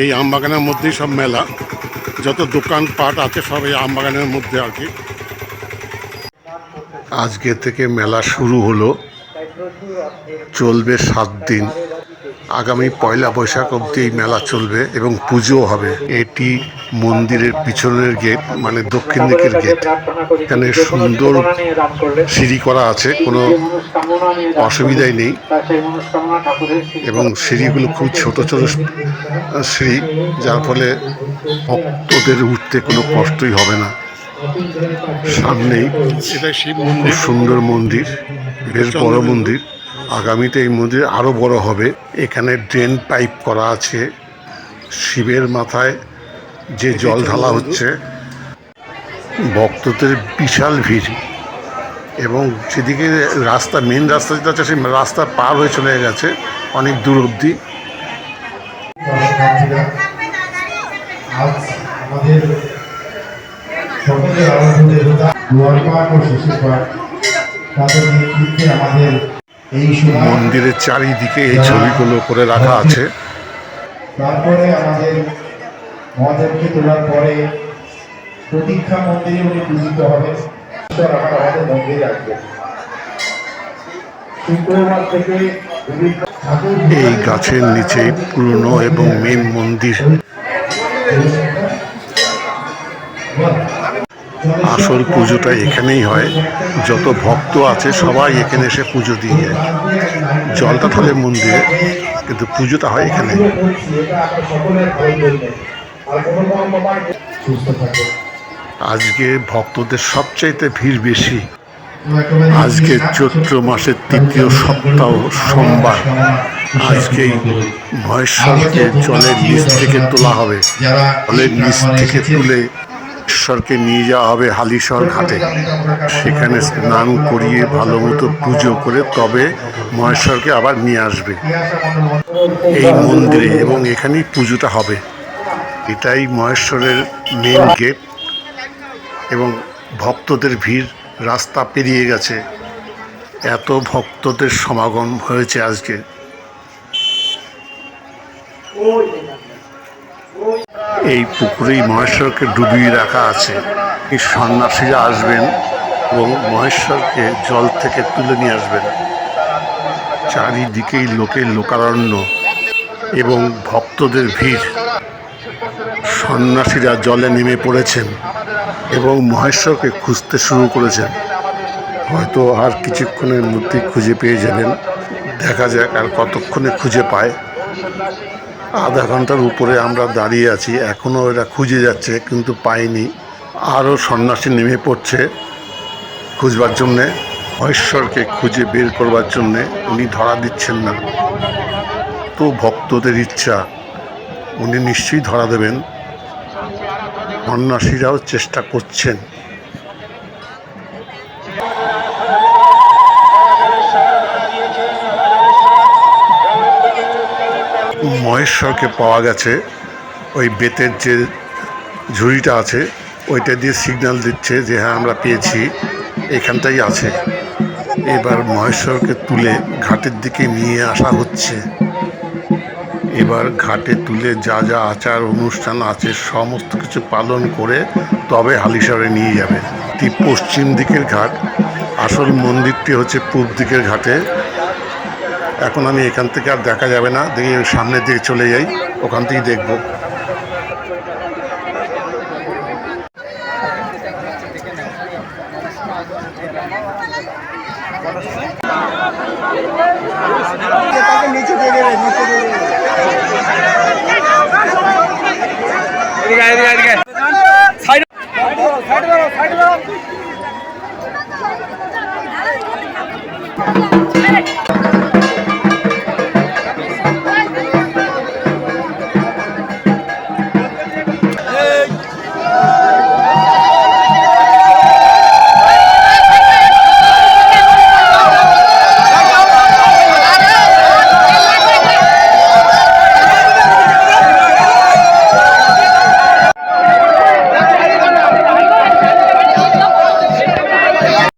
এই আমবাগানের মধ্যেই সব মেলা। যত দোকানপাট আছে সব এই আমবাগানের মধ্যে আর কি। আজকে থেকে মেলা শুরু হলো। চলবে সাত দিন। আগামী পয়লা বৈশাখ অবধি এই মেলা চলবে এবং পুজো হবে। এটি মন্দিরের পিছনের গেট মানে দক্ষিণ দিকের গেট এখানে সুন্দর সিঁড়ি করা আছে কোনো অসুবিধাই নেই। এবং সিঁড়িগুলো খুব ছোট ছোট সিঁড়ি যার ফলে ভক্তদের উঠতে কোনো কষ্টই হবে না। সামনেই খুব সুন্দর মন্দির বেশ বড় মন্দির। আগামীতে এই মন্দির আরও বড় হবে। এখানে ড্রেন পাইপ করা আছে। শিবের মাথায় যে জল ঢালা হচ্ছে ভক্তদের বিশাল ভিড়। এবং সেদিকে রাস্তা মেন রাস্তা যেটা আছে সেই রাস্তা পার হয়ে চলে গেছে অনেক দূর অবধি। আজ আমাদের সকলের আরাধ্য দেবতা দুয়ারপাট ও শিশুপাট তাদের নেতৃত্বে আমাদের মন্দিরের চারিদিকে এই ছবিগুলো করে রাখা আছে। তারপরে আমাদের মহাদেবকে তোলার পরে প্রতীক্ষা মন্দিরে উনি পূজিত হবে আমার আমাদের মন্দিরে শুক্রবার থেকে এই গাছের নিচেই পুরনো এবং মেন মন্দির। আসল পুজোটা এখানেই হয়। যত ভক্ত আছে, সবাই এখানে এসে পুজো দিয়ে যায়। জলটা ঢালে মন্দিরে, কিন্তু পুজোটা হয় এখানে। আজকে ভক্তদের সবচাইতে ভিড় বেশি। আজকে চৈত্র মাসের তৃতীয় সপ্তাহ, সোমবার। আজকেই মহেশ্বরকে জলের নিচ থেকে তোলা হবে। জলের নিচ থেকে তুলে ঈশ্বরকে নিয়ে যাওয়া হবে হালিশহর ঘাটে। সেখানে স্নান করিয়ে ভালো মতো পুজো করে তবে মহেশ্বরকে আবার নিয়ে আসবে। এই মন্দিরে এবং এখানেই পুজোটা হবে। এটাই মহেশ্বরের মেন গেট এবং ভক্তদের ভিড় রাস্তা পেরিয়ে গেছে। এত ভক্তদের সমাগম হয়েছে আজকে। এই পুকুরেই মহেশ্বরকে ডুবিয়ে রাখা আছে। এই সন্ন্যাসীরা আসবেন এবং মহেশ্বরকে জল থেকে তুলে নিয়ে আসবেন। চারিদিকেই লোকের লোকারণ্য এবং ভক্তদের ভিড়। সন্ন্যাসীরা জলে নেমে পড়েছেন এবং মহেশ্বরকে খুঁজতে শুরু করেছেন। হয়তো আর কিছুক্ষণের মধ্যেই খুঁজে পেয়ে যাবেন। দেখা যাক আর কতক্ষণে খুঁজে পায়। আধা ঘণ্টার উপরে আমরা দাঁড়িয়ে আছি। এখনও এরা খুঁজে যাচ্ছে, কিন্তু পায়নি আরও সন্ন্যাসী নেমে পড়ছে খুঁজবার জন্যে, মহেশ্বরকে খুঁজে বের করবার জন্যে। উনি ধরা দিচ্ছেন না। তো ভক্তদের ইচ্ছা, উনি নিশ্চয়ই ধরা দেবেন। সন্ন্যাসীরাও চেষ্টা করছেন। মহেশ্বরকে পাওয়া গেছে, ওই বেতের যে ঝুড়িটা আছে, ওইটা দিয়ে সিগন্যাল দিচ্ছে যে হ্যাঁ আমরা পেয়েছি, এখানটাই আছে। এবার মহেশ্বরকে তুলে ঘাটের দিকে নিয়ে আসা হচ্ছে। এবার ঘাটে তুলে যা যা আচার অনুষ্ঠান আছে, সমস্ত কিছু পালন করে তবে হালিশহরে নিয়ে যাবে। পশ্চিম দিকের ঘাট, আসল মন্দিরটি হচ্ছে পূব দিকের ঘাটে। এখন আমি এখান থেকে আর দেখা যাবে না। দেখি সামনের দিকে চলে যাই, ওখান থেকেই দেখব।